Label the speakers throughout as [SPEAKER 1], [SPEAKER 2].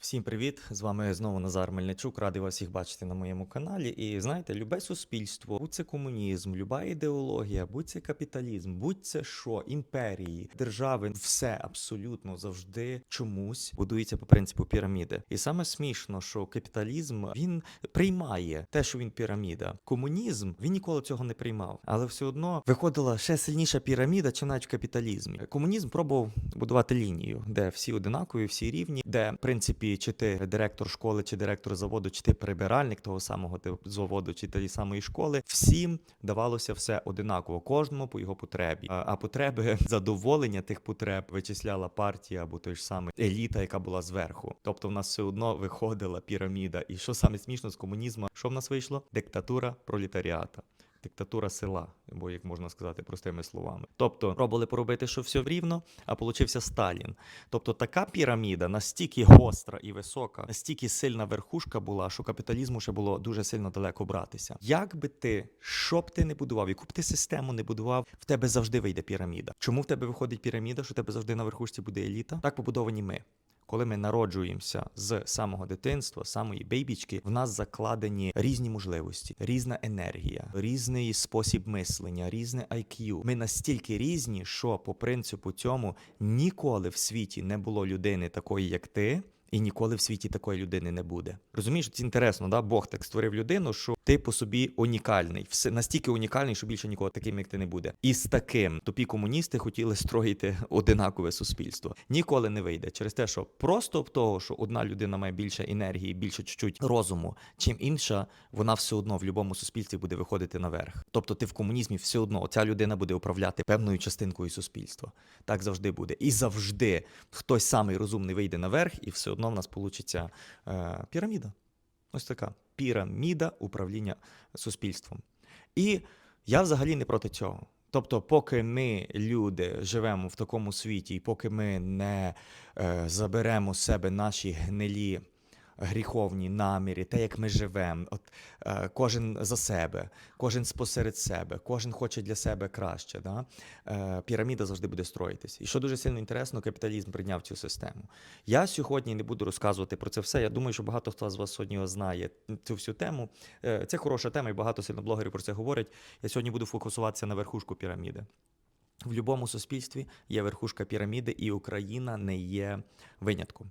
[SPEAKER 1] Всім привіт! З вами знову Назар Мельничук. Радий вас всіх бачити на моєму каналі. І знаєте, любе суспільство, будь це комунізм, люба ідеологія, будь це капіталізм, будь це що, імперії, держави, все абсолютно завжди чомусь будується по принципу піраміди. І саме смішно, що капіталізм він приймає те, що він піраміда. Комунізм він ніколи цього не приймав, але все одно виходила ще сильніша піраміда, чи навіть в капіталізмі. Комунізм пробував будувати лінію, де всі одинакові, всі рівні, де в принципі, чи ти директор школи, чи директор заводу, чи ти прибиральник того самого заводу, чи тієї самої школи, всім давалося все одинаково, кожному по його потребі. А, потреби задоволення тих потреб вичисляла партія або той ж самий еліта, яка була зверху. Тобто в нас все одно виходила піраміда. І що саме смішно з комунізму, що в нас вийшло? Диктатура пролетаріата. Диктатура села, або як можна сказати простими словами. Тобто пробували поробити, що все рівно, а получився Сталін. Тобто така піраміда настільки гостра і висока, настільки сильна верхушка була, що капіталізму ще було дуже сильно далеко братися. Як би ти, що б ти не будував, яку б ти систему не будував, в тебе завжди вийде піраміда. Чому в тебе виходить піраміда? Що в тебе завжди на верхушці буде еліта? Так побудовані ми. Коли ми народжуємося з самого дитинства, самої бейбічки, в нас закладені різні можливості, різна енергія, різний спосіб мислення, різне IQ. Ми настільки різні, що по принципу цьому ніколи в світі не було людини такої, як ти. І ніколи в світі такої людини не буде. Розумієш, це інтересно, да? Бог так створив людину, що ти по собі унікальний, все настільки унікальний, що більше нікого таким, як ти не буде. І з таким тупі комуністи хотіли строїти одинакове суспільство. Ніколи не вийде через те, що просто в того, що одна людина має більше енергії, більше чуть-чуть розуму, чим інша, вона все одно в будь-якому суспільстві буде виходити наверх. Тобто, ти в комунізмі все одно ця людина буде управляти певною частинкою суспільства. Так завжди буде. І завжди хтось самий розумний вийде наверх, і все одно в нас получиться е, піраміда. Ось така піраміда управління суспільством. І я взагалі не проти цього. Тобто, поки ми, люди, живемо в такому світі, і поки ми не е, заберемо себе наші гнилі гріховні наміри, те, як ми живемо, от е, кожен за себе, кожен спосеред себе, кожен хоче для себе краще. Да? Е, піраміда завжди буде строїтись. І що дуже сильно інтересно, капіталізм прийняв цю систему. Я сьогодні не буду розказувати про це все. Я думаю, що багато хто з вас сьогодні знає цю всю тему. Е, Це хороша тема, і багато сильно блогерів про це говорять. Я сьогодні буду фокусуватися на верхушку піраміди. В будь-якому суспільстві є верхушка піраміди, і Україна не є винятком.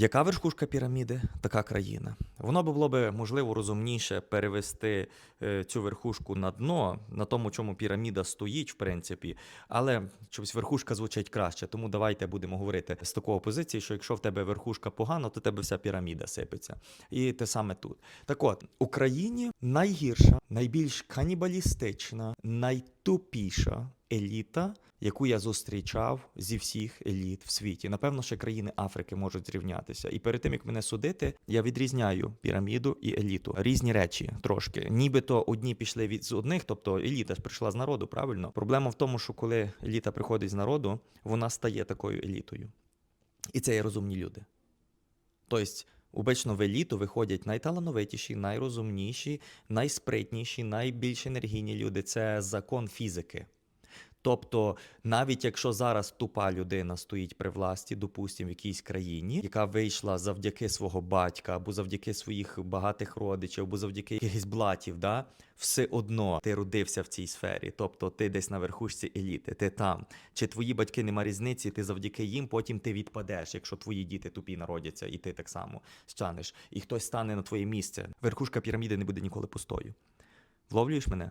[SPEAKER 1] Яка верхушка піраміди, така країна. Воно би було би можливо розумніше перевести е, цю верхушку на дно, на тому, чому піраміда стоїть, в принципі, але чомусь верхушка звучить краще. Тому давайте будемо говорити з такого позиції, що якщо в тебе верхушка погано, то в тебе вся піраміда сипеться. І те саме тут. Так от, Україні найгірша, найбільш канібалістична, найтупіша еліта, яку я зустрічав зі всіх еліт в світі. Напевно, ще країни Африки можуть зрівнятися. І перед тим як мене судити, я відрізняю піраміду і еліту. Різні речі трошки. Нібито одні пішли від з одних, тобто еліта ж прийшла з народу, правильно? Проблема в тому, що коли еліта приходить з народу, вона стає такою елітою. І це є розумні люди. Тобто, Обично в еліту виходять найталановитіші, найрозумніші, найспритніші, найбільш енергійні люди. Це закон фізики. Тобто, навіть якщо зараз тупа людина стоїть при власті, допустимо, в якійсь країні, яка вийшла завдяки свого батька, або завдяки своїх багатих родичів, або завдяки якихось блатів, да, все одно ти родився в цій сфері. Тобто ти десь на верхушці еліти, ти там. Чи твої батьки нема різниці, ти завдяки їм, потім ти відпадеш, якщо твої діти тупі народяться, і ти так само станеш, і хтось стане на твоє місце. Верхушка піраміди не буде ніколи пустою. Вловлюєш мене?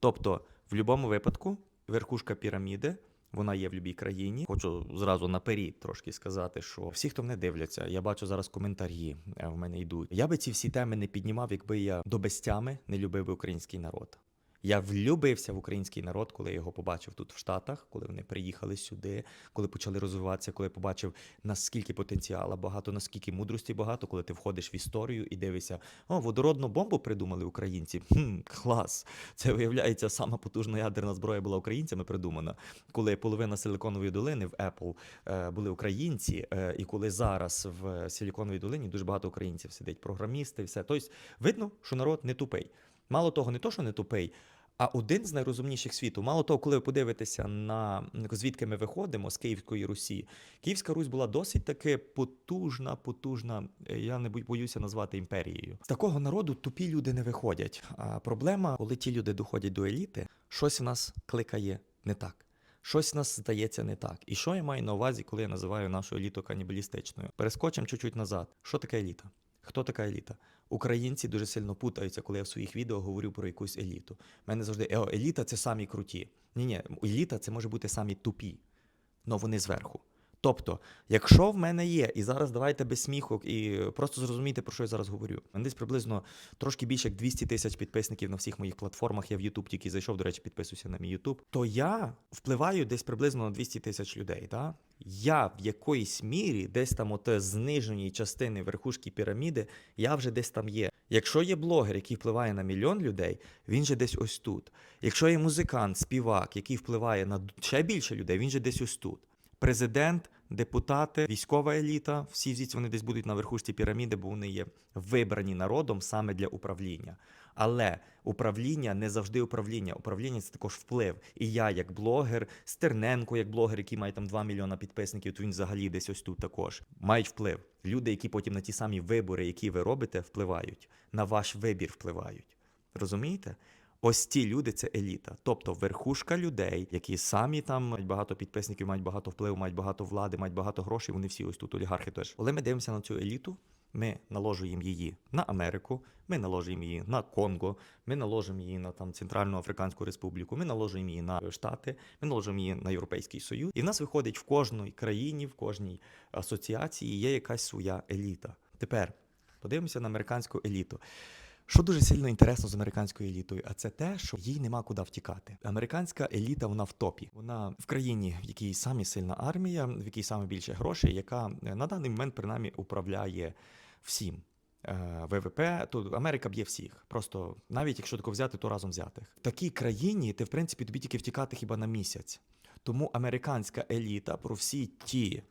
[SPEAKER 1] Тобто, в будь-якому випадку, верхушка піраміди. Вона є в будь-якій країні. Хочу зразу наперед трошки сказати, що всі, хто мене дивляться, я бачу зараз коментарі е, в мене йдуть. Я би ці всі теми не піднімав, якби я до безтями не любив український народ. Я влюбився в український народ, коли я його побачив тут в Штатах, коли вони приїхали сюди, коли почали розвиватися, коли побачив наскільки потенціалу багато, наскільки мудрості багато, коли ти входиш в історію і дивишся, о, водородну бомбу придумали українці. Хм, клас. Це виявляється, сама потужна ядерна зброя була українцями придумана. Коли половина силиконової долини в Apple е, були українці, е, і коли зараз в Силіконовій долині дуже багато українців сидить, програмісти, все. Тобто видно, що народ не тупий. Мало того, не то, що не тупий, А один з найрозумніших світу, мало того, коли ви подивитеся на звідки ми виходимо з Київської Русі, Київська Русь була досить таки потужна, потужна. е, Я не боюся назвати імперією. З такого народу тупі люди не виходять. А проблема, коли ті люди доходять до еліти, щось в нас кликає не так. Щось нас здається не так. І що я маю на увазі, коли я називаю нашу еліту канібалістичною? Перескочимо чуть-чуть назад. Що таке еліта? Хто така еліта? Українці дуже сильно путаються, коли я в своїх відео говорю про якусь еліту. У мене завжди «Е, еліта це самі круті. Ні, ні, еліта це може бути самі тупі, але вони зверху. Тобто, якщо в мене є, і зараз давайте без сміху, і просто зрозумійте, про що я зараз говорю. У мене десь приблизно трошки більше як 200 тисяч підписників на всіх моїх платформах. Я в YouTube тільки зайшов, до речі, підписуйся на мій YouTube. То я впливаю десь приблизно на 200 тисяч людей. Да? Я в якоїсь мірі, десь там от зниженій частини верхушки піраміди, я вже десь там є. Якщо є блогер, який впливає на мільйон людей, він же десь ось тут. Якщо є музикант, співак, який впливає на ще більше людей, він же десь ось тут. Президент, депутати, військова еліта, всі звідси вони десь будуть на верхушці піраміди, бо вони є вибрані народом саме для управління. Але управління не завжди управління. Управління це також вплив. І я, як блогер, Стерненко, як блогер, який має там 2 мільйона підписників, то він взагалі десь ось тут також мають вплив. Люди, які потім на ті самі вибори, які ви робите, впливають, на ваш вибір впливають. Розумієте? Ось ті люди це еліта, тобто верхушка людей, які самі там мають багато підписників, мають багато впливу, мають багато влади, мають багато грошей. Вони всі ось тут олігархи. Теж, коли ми дивимося на цю еліту, ми наложуємо її на Америку, ми наложуємо її на Конго, ми наложимо її на там Центральну Африканську Республіку, ми наложуємо її на Штати, ми наложимо її на Європейський Союз. І в нас виходить в кожній країні, в кожній асоціації є якась своя еліта. Тепер подивимося на американську еліту. Що дуже сильно інтересно з американською елітою, а це те, що їй нема куди втікати. Американська еліта вона в топі. Вона в країні, в якій самі сильна армія, в якій саме більше грошей, яка е, на даний момент принаймні управляє всім. Е, ВВП, то Америка б'є всіх. Просто навіть якщо тако взяти, то разом взятих. В такій країні ти, в принципі, тобі тільки втікати хіба на місяць. Тому американська еліта про всі ті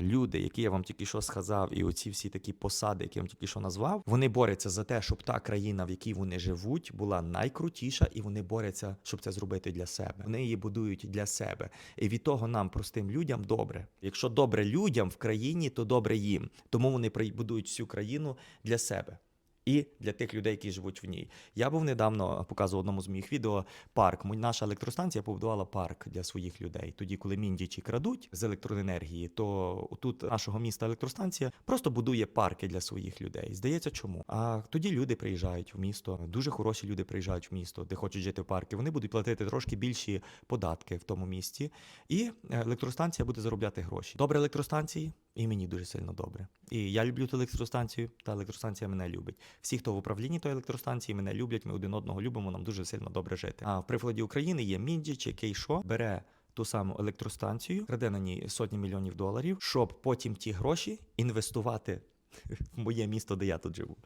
[SPEAKER 1] люди, які я вам тільки що сказав, і оці всі такі посади, які я вам тільки що назвав, вони борються за те, щоб та країна, в якій вони живуть, була найкрутіша, і вони борються, щоб це зробити для себе. Вони її будують для себе. І від того нам, простим людям, добре. Якщо добре людям в країні, то добре їм. Тому вони будують всю країну для себе. І для тих людей, які живуть в ній. Я був недавно показував одному з моїх відео парк. Наша електростанція побудувала парк для своїх людей. Тоді, коли міндічі крадуть з електроенергії, то тут нашого міста електростанція просто будує парки для своїх людей. Здається, чому? А тоді люди приїжджають в місто. Дуже хороші люди приїжджають в місто, де хочуть жити в парки. Вони будуть платити трошки більші податки в тому місті, і е, електростанція буде заробляти гроші. Добре електростанції, і мені дуже сильно добре. І я люблю ту електростанцію, та електростанція мене любить. Всі, хто в управлінні тої електростанції, мене люблять, ми один одного любимо, нам дуже сильно добре жити. А в прикладі України є Міндіч, який що бере ту саму електростанцію, краде на ній сотні мільйонів доларів, щоб потім ті гроші інвестувати в моє місто, де я тут живу.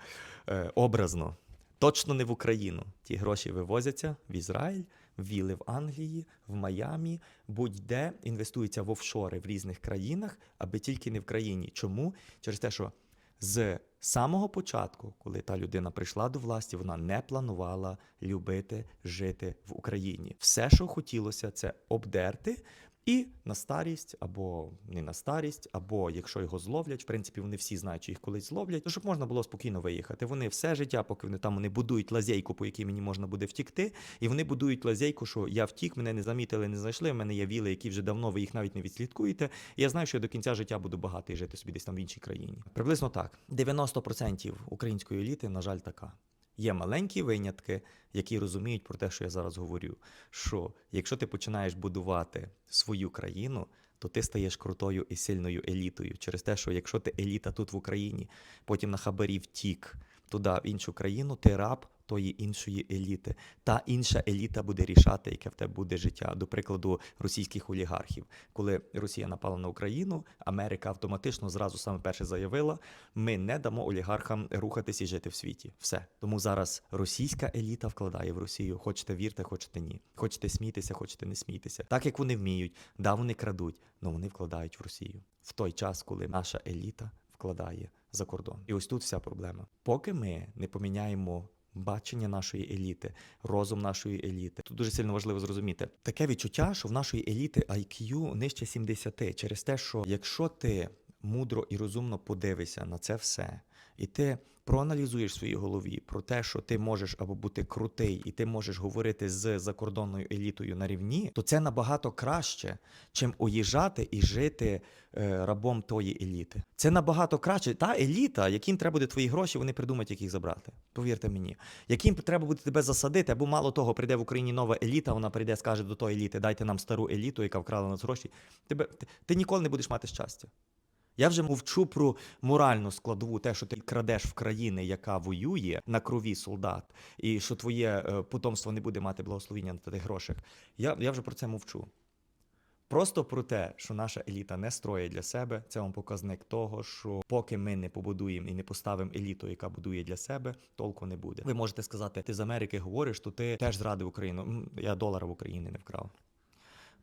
[SPEAKER 1] Е, образно. Точно не в Україну. Ті гроші вивозяться в Ізраїль, в віли в Англії, в Майамі, будь-де інвестуються в офшори в різних країнах, аби тільки не в країні. Чому? Через те, що з самого початку, коли та людина прийшла до власті, вона не планувала любити жити в Україні. Все, що хотілося, це обдерти. І на старість, або не на старість, або якщо його зловлять, в принципі, вони всі знають, що їх колись зловлять, то щоб можна було спокійно виїхати. Вони все життя, поки вони там вони будують лазейку, по якій мені можна буде втікти, і вони будують лазейку, що я втік, мене не замітили, не знайшли. В мене є віли, які вже давно ви їх навіть не відслідкуєте. І я знаю, що я до кінця життя буду багатий жити собі десь там в іншій країні. Приблизно так. 90% української еліти, на жаль, така. Є маленькі винятки, які розуміють про те, що я зараз говорю. Що якщо ти починаєш будувати свою країну, то ти стаєш крутою і сильною елітою. Через те, що якщо ти еліта тут в Україні, потім на хабарі втік туди, в іншу країну, ти раб тої іншої еліти. Та інша еліта буде рішати, яке в тебе буде життя. До прикладу, російських олігархів. Коли Росія напала на Україну, Америка автоматично зразу саме перше заявила: ми не дамо олігархам рухатись і жити в світі. Все. Тому зараз російська еліта вкладає в Росію. Хочете вірте, хочете ні. Хочете смійтеся, хочете не смійтеся. Так як вони вміють, да, вони крадуть, але вони вкладають в Росію в той час, коли наша еліта вкладає за кордон. І ось тут вся проблема. Поки ми не поміняємо бачення нашої еліти, розум нашої еліти. Тут дуже сильно важливо зрозуміти таке відчуття, що в нашої еліти IQ нижче 70, через те, що якщо ти мудро і розумно подивишся на це все, і ти проаналізуєш в своїй голові про те, що ти можеш або бути крутий, і ти можеш говорити з закордонною елітою на рівні, то це набагато краще, чим уїжджати і жити е, рабом тої еліти. Це набагато краще. Та еліта, яким треба буде твої гроші, вони придумають, як їх забрати. Повірте мені, яким треба буде тебе засадити, або мало того, прийде в Україні нова еліта, вона прийде, скаже до тої еліти, дайте нам стару еліту, яка вкрала нас гроші. Тебе ти, ти ніколи не будеш мати щастя. Я вже мовчу про моральну складову, те, що ти крадеш в країни, яка воює на крові солдат, і що твоє е, потомство не буде мати благословіння на тих грошах. Я, я вже про це мовчу. Просто про те, що наша еліта не строїть для себе, це вам показник того, що поки ми не побудуємо і не поставимо еліту, яка будує для себе, толку не буде. Ви можете сказати, ти з Америки говориш, то ти теж зрадив Україну. Я долара в Україні не вкрав.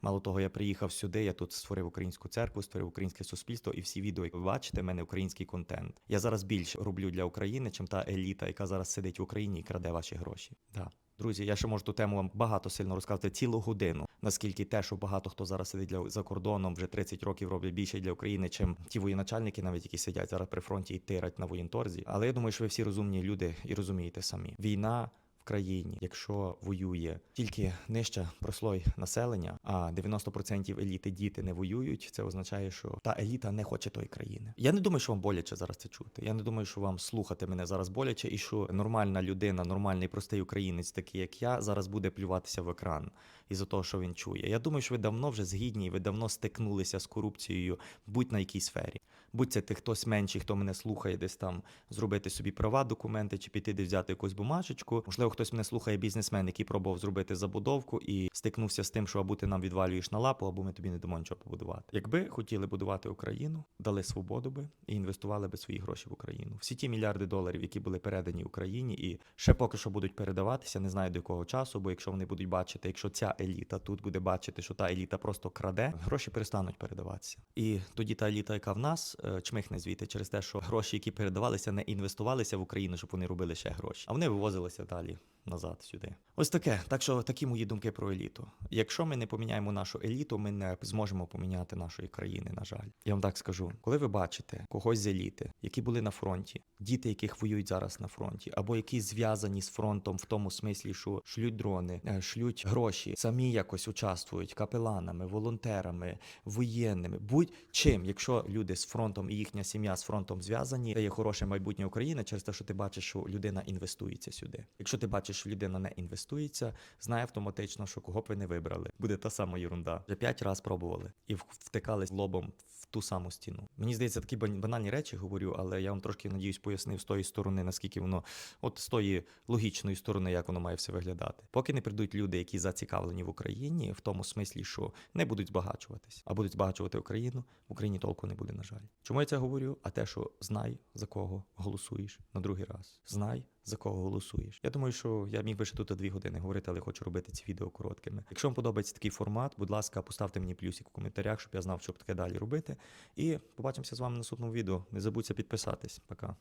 [SPEAKER 1] Мало того, я приїхав сюди, я тут створив українську церкву, створив українське суспільство, і всі відео, як ви бачите, в мене український контент. Я зараз більше роблю для України, чим та еліта, яка зараз сидить в Україні і краде ваші гроші. Да. Друзі, я ще можу ту тему вам багато сильно розказати цілу годину. Наскільки те, що багато хто зараз сидить для за кордоном, вже 30 років роблять більше для України, чим ті воєначальники, навіть які сидять зараз при фронті і тирать на воєнторзі. Але я думаю, що ви всі розумні люди і розумієте самі. Війна країні, якщо воює тільки нижча прослой населення, а 90% еліти діти не воюють, це означає, що та еліта не хоче тої країни. Я не думаю, що вам боляче зараз це чути. Я не думаю, що вам слухати мене зараз боляче, і що нормальна людина, нормальний простий українець, такий як я, зараз буде плюватися в екран із-за того, що він чує. Я думаю, що ви давно вже згідні, і ви давно стикнулися з корупцією, будь на якій сфері. Будь це ти хтось менший, хто мене слухає, десь там зробити собі права, документи, чи піти десь взяти якусь бумажечку. Можливо, хтось мене слухає бізнесмен, який пробував зробити забудовку і стикнувся з тим, що або ти нам відвалюєш на лапу, або ми тобі не дамо нічого побудувати. Якби хотіли будувати Україну, дали свободу би і інвестували би свої гроші в Україну. Всі ті мільярди доларів, які були передані Україні, і ще поки що будуть передаватися, не знаю до якого часу, бо якщо вони будуть бачити, якщо ця еліта тут буде бачити, що та еліта просто краде, гроші перестануть передаватися. І тоді та еліта, яка в нас е, чмихне звідти через те, що гроші, які передавалися, не інвестувалися в Україну, щоб вони робили ще гроші, а вони вивозилися далі назад сюди. Ось таке. Так що такі мої думки про еліту. Якщо ми не поміняємо нашу еліту, ми не зможемо поміняти нашої країни. На жаль, я вам так скажу. Коли ви бачите когось з еліти, які були на фронті, діти, яких воюють зараз на фронті, або які зв'язані з фронтом в тому смислі, що шлють дрони, е, шлють гроші, самі якось участвують капеланами, волонтерами, воєнними, будь-чим, якщо люди з фронтом і їхня сім'я з фронтом зв'язані, це є хороше майбутнє України через те, що ти бачиш, що людина інвестується сюди. Якщо ти бачиш, що людина не інвестується, знає автоматично, що кого б ви не вибрали. Буде та сама ерунда. Вже п'ять разів пробували і в- втикали лобом в ту саму стіну. Мені здається, такі бан- банальні речі говорю, але я вам трошки надіюсь пояснив з тої сторони, наскільки воно, от з тої логічної сторони, як воно має все виглядати. Поки не прийдуть люди, які зацікавлені в Україні, в тому смислі, що не будуть збагачуватись, а будуть збагачувати Україну, в Україні толку не буде, на жаль. Чому я це говорю? А те, що знай за кого голосуєш на другий раз. Знай. За кого голосуєш? Я думаю, що я міг би ще тут дві години говорити, але хочу робити ці відео короткими. Якщо вам подобається такий формат, будь ласка, поставте мені плюсик в коментарях, щоб я знав, що таке далі робити. І побачимося з вами в наступному відео. Не забудьте підписатись. Пока.